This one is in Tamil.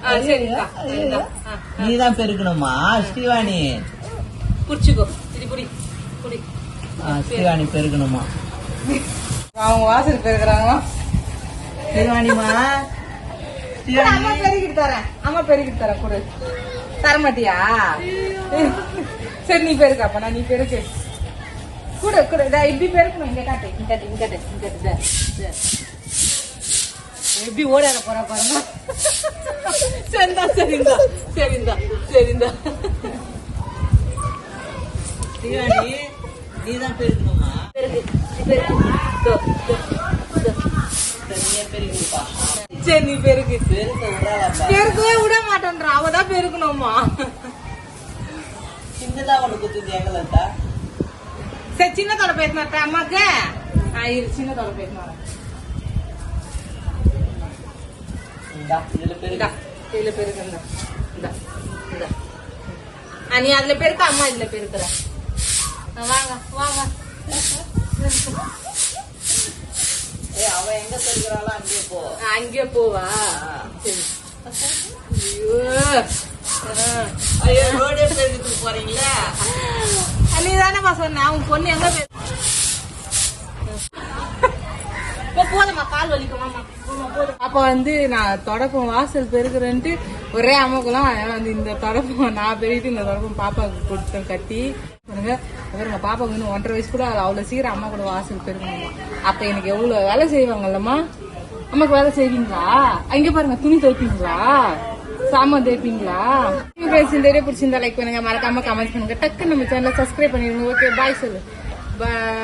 ஆ, நீதான் பெருக்கணுமா ஸ்ரீவாணி? புடிச்சுக்கோ இது புடி புடி ஸ்ரீவாணி பெருக்கணுமா? அவங்க வாசல் பெருக்குறாங்க ஸ்ரீவாணிமா அம்மா பெருக்கிட்டு தரேன். அம்மா பெருக்கிட்டு தரேன் கொடு. தர மாட்டியா சரி நீ பெருக்கு அப்ப நீ பெருக்கு. கூட கூட இதா இப்படி பெருக்கணும் இங்க காட்டு இங்க காட்டு இங்க காட்டு இங்க காட்டு. எப்படி ஓடாத போறா பாருங்க. சரிந்தா சரிந்தா சரிந்தா சரிந்தா. ஸ்ரீவாணி நீதான் பெருக்கணுமா. சரி, நீ பெருக்கு. பெருக்கவே விட மாட்டேன்றா. அவதான் பெருக்கணுமா? சின்னதா ஒண்ணு குத்துது எங்கலட்டா சரி சின்ன தொலை பேசினா அம்மாக்கு. இரு சின்ன தொலை பேசினா இந்தா இதுல இந்தா பெருக்கா இதுல பெருக்கு இந்தா இந்தா இந்தா ஆ, நீ அதுல பெருக்க அம்மா இதுல பெருக்குற வாங்க வாங்க அவ எங்க பெருக்கிறாளோ அங்கேயே போ அங்கேயே போவா. சரி ஐயோ ரோடே பெருக்கிறதுக்கு போறீங்களா நீ தானேப்பா சொன்ன உன் பொண்ணு எங்க போய் போ, போதும்மா கால் வலிக்குமாமா அப்ப வந்து நான் தொடப்பம் வாசல் பெருக்குறேன்ட்டு ஒரே அம்மாக்குலாம் வந்து இந்த தொடப்பம் நான் பெருகிட்டு இந்த தொடப்பம் பாப்பாவுக்கு கொடுத்தேன் கட்டி. பாருங்க பாருங்க பாப்பாவுக்கு இன்னும் ஒன்றரை வயசு கூட ஆகல. அவ்வளவு சீக்கிரம் அம்மா கூட வாசல் பெருக்கணுமா அப்ப எனக்கு எவ்வளவு வேலை செய்வாங்கல்லம்மா? அம்மாக்கு வேலை செய்வீங்களா? அங்கே பாருங்க துணி துவைப்பீங்களா? சாமான் தேய்ப்பீங்களா ஃப்ரெண்ட்ஸ் இந்த வீடியோ பிடிச்சிருந்தா லைக் பண்ணுங்க. மறக்காம கமெண்ட் பண்ணுங்க. டக்குன்னு நம்ம சேனலை சப்ஸ்கிரைப் பண்ணிடுங்க. ஓகே பாய் சொல்லு. பாய்